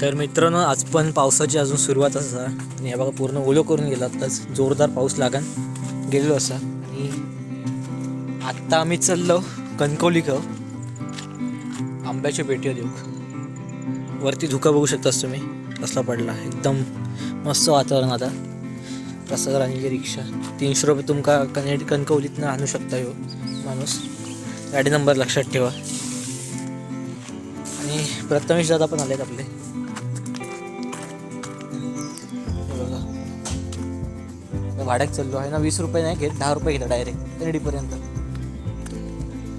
तर मित्रांनो आज पण पावसाची अजून सुरुवात असा. आणि हे बघा पूर्ण ओलो करून गेला. आत्ताच जोरदार पाऊस लागन गेलेलो असा. आणि आत्ता आम्ही चाललो कणकवली खाऊ आंब्याच्या पेटी देऊ वरती धुका बघू शकतास तुम्ही. कसला पडला. एकदम मस्त वातावरण आता. प्रसाद राणी रिक्षा. तीनशे रुपये तुमका कनेक्ट कणकवलीतनं आणू शकता हो माणूस. गाडी नंबर लक्षात ठेवा. आणि प्रथमेश दादा पण आलेत आपले. बघा. भाड्यात चाललो आहे ना वीस रुपये नाही घेत दहा रुपये घेतात डायरेक्ट एनडीपर्यंत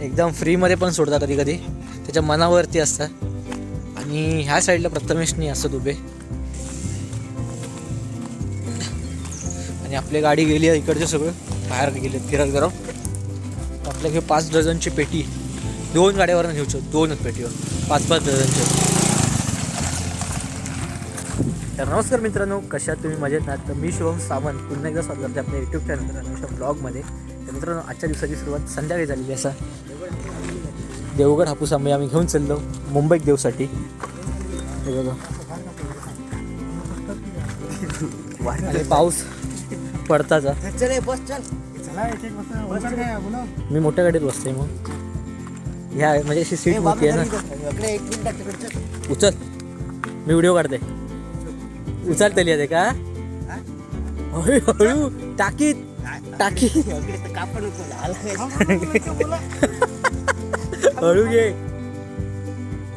एकदम फ्रीमध्ये पण सोडता कधी कधी. त्याच्या मनावरती असतात आणि ह्या साईडला प्रथमेशनी असत उभे. आणि आपली गाडी गेली आहे इकडचे सगळं. बाहेर गेले फिरत गरम आपल्या घेऊ पाच डझनची पेटी. दोन गाड्यावरनं घेऊ शकतो दोनच पेटीवर पाच पाच डझनचे तर नमस्कार मित्रांनो कशा तुम्ही मजेत आहात तर मी शिवम सावंत पुन्हा एकदा स्वागत करते आपल्या यूट्यूब चॅनल ब्लॉगमध्ये तर मित्रांनो आजच्या दिवसाची सुरुवात संध्याकाळी झालेली असा देवगड हापूस आंबे आम्ही घेऊन चाललो मुंबईत देवसाठी हे बघा. आणि पाऊस पडताचा. चल बस चल. चला एक एक बस काय बोला मी मोठ्या गाडीत बसते मग. ह्या म्हणजे अशी सीट मोठी आहे ना. उचल. मी व्हिडिओ काढते. उचल तली आहे का हळू हळू. टाकीत नको हळू घे.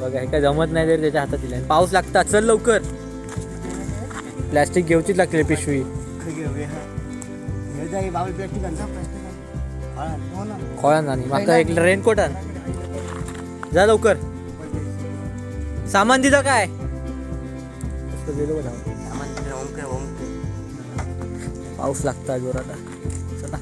बघा हे काय जमत नाही तरी त्याच्या हातात दिला पाऊस लागता. चल लवकर. प्लॅस्टिक घेऊचीच लागते पिशवी. हे. जाई बाबा प्लास्टिक आणता प्लास्टिक हो ना. खोळा नाही माका एक रेनकोट आण. जा लवकर. सामान दिलं काय? पाऊस लागता जोरात. चला.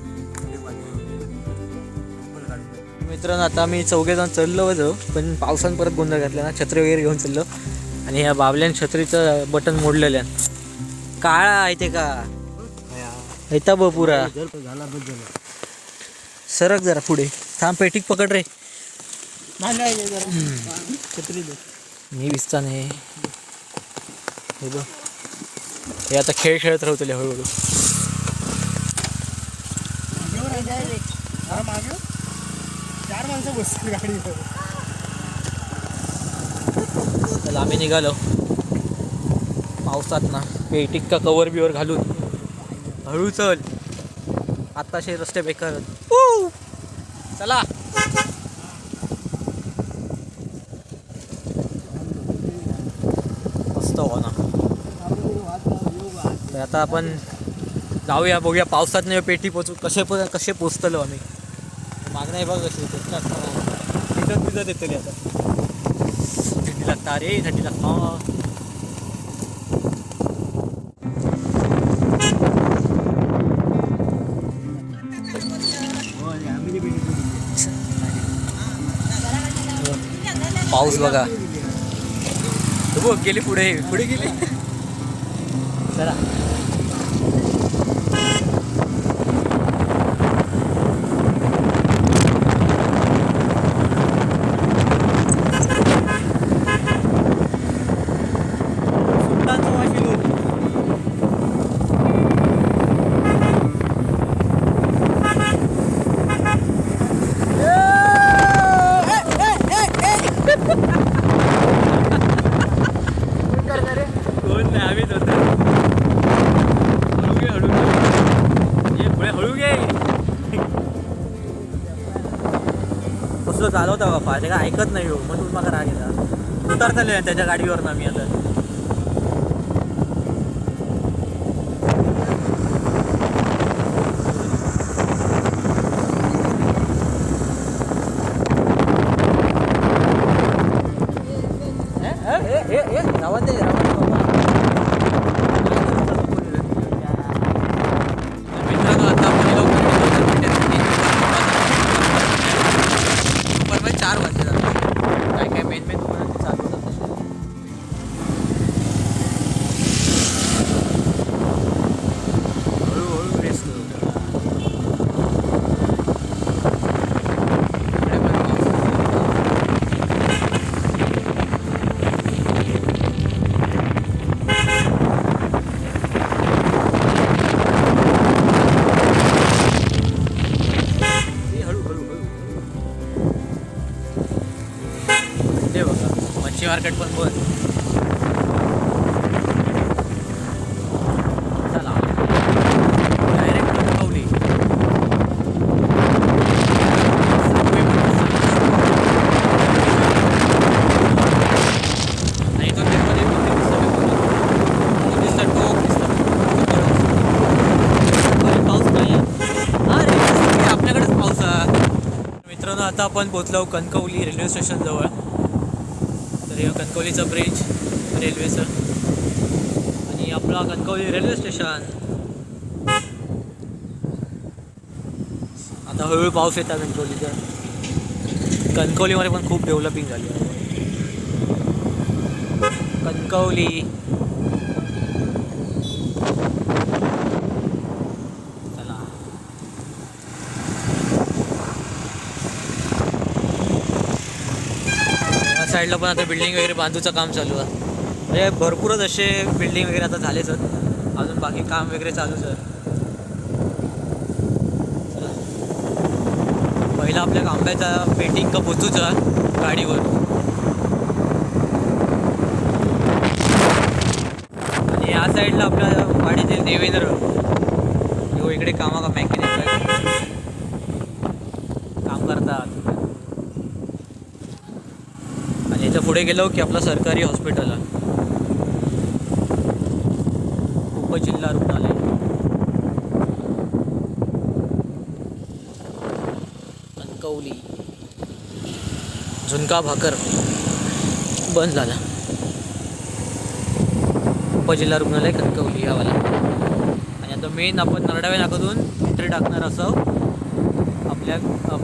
मित्रांनो आता मी चौघे जण चढलो होतो पण पावसानं परत गोंधळ घातला ना. छत्री वगैरे घेऊन चाललो. आणि ह्या बाबल्यान छत्रीचं बटन मोडलेल्या काळा आहे ते का? येता ब पुरा सरक जरा पुढे. थांब पेटीक पकड रे नाही नाही जरा छत्री दे मी विसता नाही हे बघ. हे आता खेळ खेळत राहतले हळूहळू. अरे चार माणसं बसतील चला आम्ही निघालो. पावसात ना पेटिक का कवर बिवर घालून. हळू चल. आत्ताशे रस्ते बेकार चला. मस्त हो ना तर आता आपण जाऊया बघूया पावसात नाही पेटी पोचू कसे प कसे पोचतलो आम्ही. माग नाही बघ कशी तिथं तुझं देतली आता. थंडी लागता रे थंडी लागता पाऊस बघा. बघ गेली पुढे पुढे गेली. चला सुलतानचं वाशी लोक कोण नाही आम्हीच होतो हळू घे हळू घे ये पुढे हळू घे कसलं चालवता काय ऐकत नाही हो म्हणून मला राग येतात उतरतले त्याच्या गाडीवर ना मी आता. मार्केट पण बंद चला. डायरेक्ट कणकवली आणि इथून दिसतं तो दिसतं, टोक दिसतं. अरे, पाऊस नाही अरे आपल्याकडेच पाऊस आहे. मित्रांनो आता आपण पोचलो कणकवली रेल्वे स्टेशन जवळ हे कणकवलीचं ब्रिज रेल्वेचं आणि आपला कणकवली रेल्वे स्टेशन आता हळूहळू पाऊस येतात कणकवलीचा. कणकवलीमध्ये पण खूप डेव्हलपिंग झाली कणकवली चला या साईडला पण आता बिल्डिंग वगैरे बांधूचं काम चालू आहे. म्हणजे भरपूरच असे बिल्डिंग वगैरे आता झालेच आहेत अजून बाकी काम वगैरे चालूच आहे पहिला आपल्या आंब्याचा पेटिंग का पोचूचा गाडीवर. आणि या साईडला आपल्या वाडीतील देवेंद्र. इकडे कामा का मॅकॅनिक काम करतात आणि याच्या पुढे गेलो की आपलं सरकारी हॉस्पिटल आहे. उपजिल्हा रुग्णालय. कौली झुणका भाकर. बंद झाला. उपजिल्हा रुग्णालय कणकवली यावाला. आणि आता मेन आपण नरडावे नाकातून एंट्री टाकणार असं आपल्या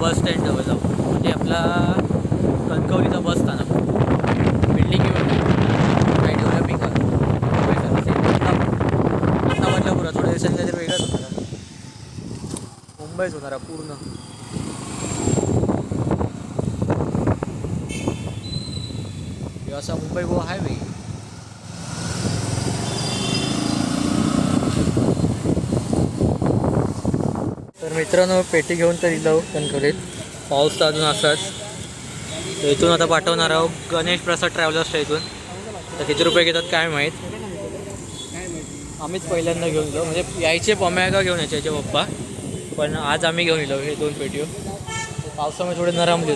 बस स्टँड जवळ जाऊ. म्हणजे आपला कणकवलीचा बस स्थानक बिल्डिंग काही डेव्हलपिंग आता बदलापूर थोड्या दिवसांनी काहीतरी वेगळंच होणार आहे. मुंबईच होणार आहे पूर्ण. हे असा मुंबई गोवा हायवे तर मित्रांनो पेटी घेऊन तर जाऊ कणकवलीत पाऊस तर अजून असाच. इथून आता पाठवणार आहोत गणेश प्रसाद ट्रॅव्हलर्सच्या इथून. तर किती रुपये घेतात काय माहीत? आम्हीच पहिल्यांदा घेऊन जाऊ. म्हणजे यायचे पम्यागा घेऊन यायचे याचे पप्पा. पण आज आम्ही घेऊन गेलो हे दोन पेटीओ. पावसामुळे थोडे नरमले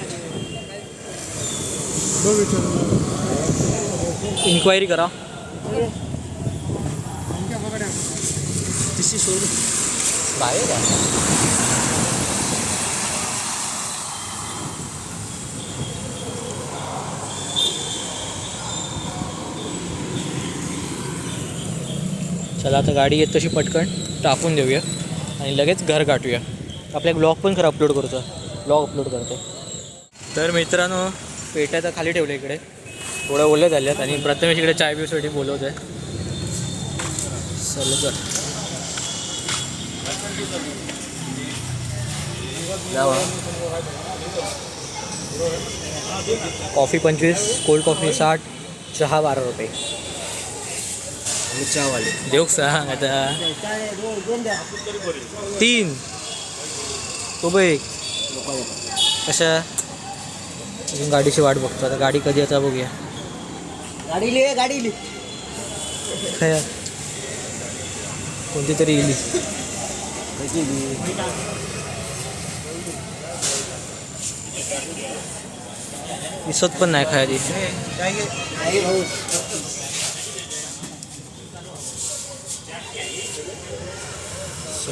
इन्क्वायरी करा. तिशी सोड बाहेर चला आता गाडी येत तशी पटकन. टाकून देऊया. आणि लगेच घर गाठूया आपल्या ब्लॉग पण खरं अपलोड करतो. ब्लॉग अपलोड करतो. तर मित्रांनो पेट्या तर खाली ठेवल्या इकडे. थोड्या ओल्या झाल्यात आणि प्रथमेश इकडे चाय पिऊसाठी बोलवत आहे चल. कर कॉफी पंचवीस कोल्ड कॉफी साठ चहा बारा रुपये. देऊ सांग आता तीन तो बघ कशा अजून गाडीची वाट बघतो आता गाडी कधी आता बघूया गाडी लिह गाडी लिह कोणती तरी गेली कशी दिसत पण नाही खायची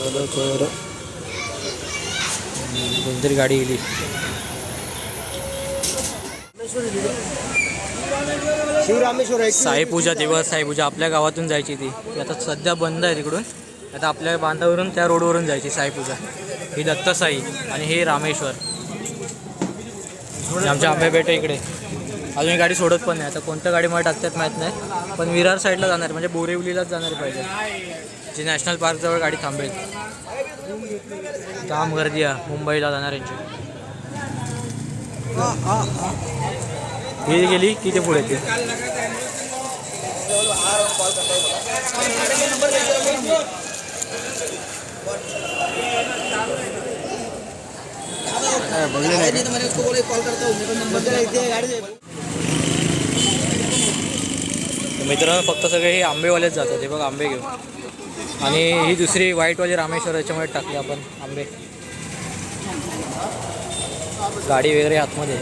चलो कर कोणतरी गाडी गेली. शिवरामेश्वर साईपूजा दिवस साईपूजा आपल्या गावातून जायची ती. आता सध्या बंद आहे तिकडून. आता आपल्या बांधावरून त्या रोडवरून जायची साईपूजा ही दत्तसाई आणि हे रामेश्वर. आमच्या आंबेपेठे इकडे. अजून गाडी सोडत पण नाही. आता कोणत्या गाडीमध्ये टाकतात माहीत नाही. पण विरार साईडला जाणार म्हणजे बोरिवलीलाच जाणार पाहिजे जी नॅशनल पार्कजवळ गाडी थांबेल. काम गर्दी आहे मुंबईला जाणाऱ्यांची ही गेली की ते पुढे येते मित्रांनो फक्त सगळे हे आंबेवालेच जातात. हे बघ आंबे घेऊन. आणि ही दुसरी व्हाईटवाली रामेश्वर याच्यामुळे टाकली आपण आंबे. गाडी वगैरे आतमध्ये.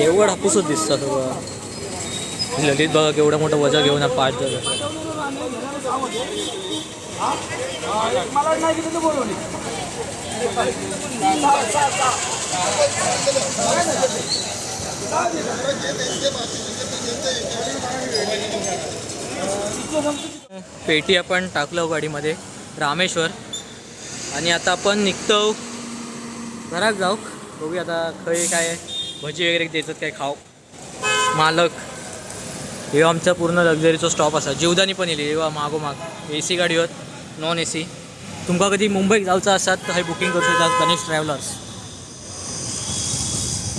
एवढं हापूसच दिसतं सगळं ललित बघा केवढं मोठं वजा घेऊन मला नाही किती बोलवली पेटी आपण टाकलो गाडीमध्ये रामेश्वर. आणि आता आपण निघतो. घरात जाऊ. बघूया आता खय काय भजी वगैरे देतात काय खाऊ. मालक. हे आमचा पूर्ण लक्झरीचा स्टॉप असा. जीवदानी पण येईल. येवा मागोमाग. ए सी गाडीवर. Non A C. तुमका कधी मुंबईत जाऊचा असतात तर हे बुकिंग करू शकतात गणेश ट्रॅव्हलर्स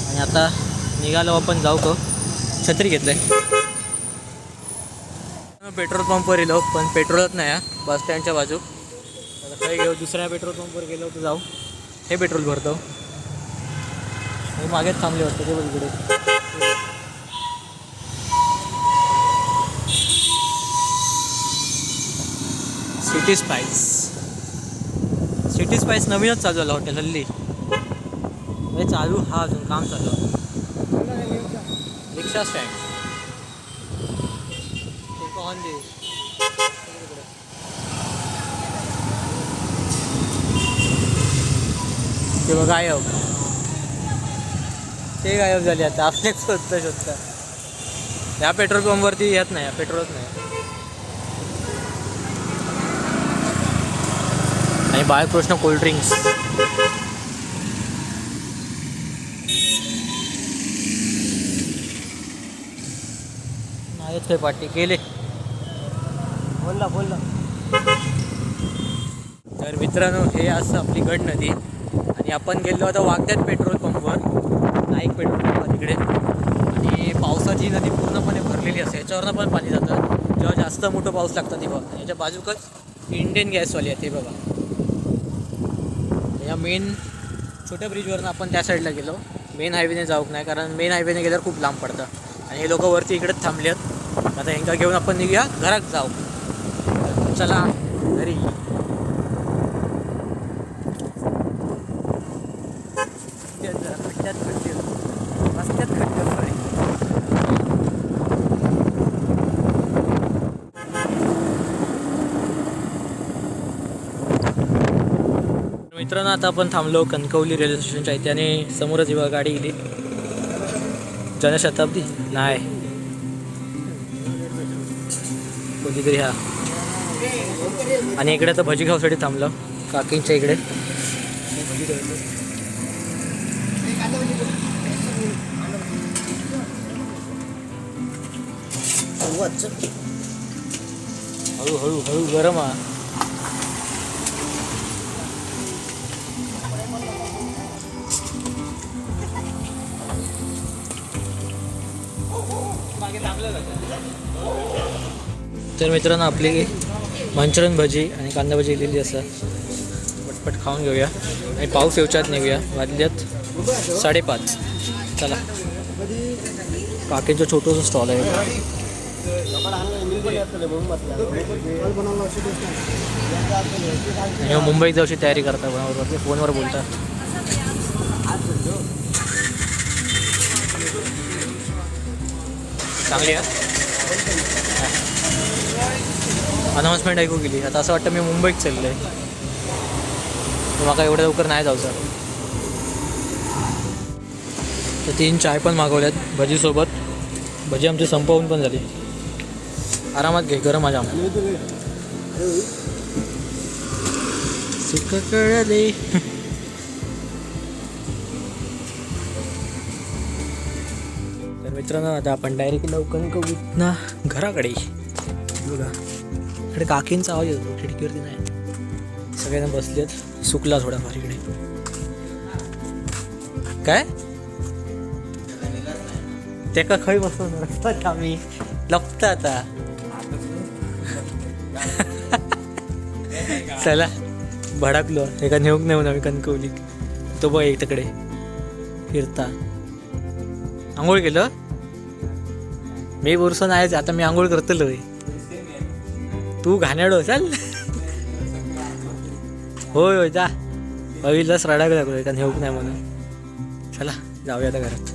आणि आता निघालो आपण जाऊ का छत्री घेतलंय. पेट्रोल पंपवर येलो पण पेट्रोलच नाही हा. बस स्टँडच्या बाजू. आता काही घेऊ? दुसऱ्या पेट्रोल पंपवर गेलो तर जाऊ. हे पेट्रोल भरतो. हे मागेच थांबले वाटतं ते बघ सिटी स्पायस सिटी स्पायस नवीनच चालू झालं हॉटेल हल्ली. हे चालू हा अजून काम चालू आहे. रिक्षा स्टँड ऑन दे. ते बघ गायब. ते गायब झाले आता. आपलेच शोधता शोधता या पेट्रोल पंपवरती येत नाही पेट्रोलच नाही. आणि बाळकृष्ण कोल्ड्रिंक्स नाहीच काही पाठी गेले बोलला बोलला तर मित्रांनो हे असं आपली गड नदी. आणि आपण गेलो आता वागद्यात पेट्रोल पंपवर. नाईक पेट्रोल पंप तिकडे. आणि पावसाची नदी पूर्णपणे भरलेली असते. याच्यावरनं पण पाणी जातं. जेव्हा जास्त मोठं पाऊस लागतं तेव्हा. याच्या बाजूकच इंडियन गॅसवाली आहे ते बघा. या मेन छोट्या ब्रिजवरनं आपण त्या साईडला गेलो. मेन हायवेने जाऊक नाही कारण मेन हायवेने गेल्यावर खूप लांब पडतं. आणि हे लोक वरती इकडेच थांबले आहेत आता ह्यांका घेऊन आपण निघूया घरात जाऊ. चला. मित्रांनो आता आपण थांबलो कणकवली रेल्वे स्टेशनच्या इथे आणि समोरच जेव्हा गाडी गेली जनशताब्दी? नाही. कोणतीतरी हा. आणि इकडे आता भजी खाऊसाठी थांबलो. काकींच्या इकडे. हळू हळू हळू गरम हा. तर मित्रांनो आपली मंचुरियन भजी आणि कांदा भजी लिहिलेली असं. पटपट खाऊन घेऊया. आणि पाऊस येऊच्यात निघूया. वाजल्यात साडेपाच. चला. काकींचं छोटंसं स्टॉल आहे. हो, मुंबईत जाऊची तयारी करता बरोबर. फोनवर बोलता. चांगली आहे. अनाऊन्समेंट ऐकू गेली. आता असं वाटतं मी मुंबईत चाललं आहे माका एवढ्या लवकर नाही जाऊ सर तर तीन चाय पण मागवल्यात भजीसोबत. भजी आमची संपवून पण झाली. आरामात घे गरम माझ्या सुख कळले. मित्रांनो आता आपण डायरेक्ट लवकर करू ना घराकडे. बघा इकडे काकींचा आवाज येतो खिडकीवरती नाही. सगळ्यांना बसलेत सुकला थोडाफार इकडे. काय? ते का खय बसवणार आम्ही लपता आता. चला भडकलो. एका नेऊक नेऊन आम्ही कणकवली. तो बघ एक तिकडे फिरता. आंघोळ केलं? मी बुरसो नाहीच आता मी आंघोळ करतलो तू घाणेडो चाल. होय होय जा. अविलच रडायला लागलो एका नेऊक नाही म्हणून. चला जाऊया आता घरात.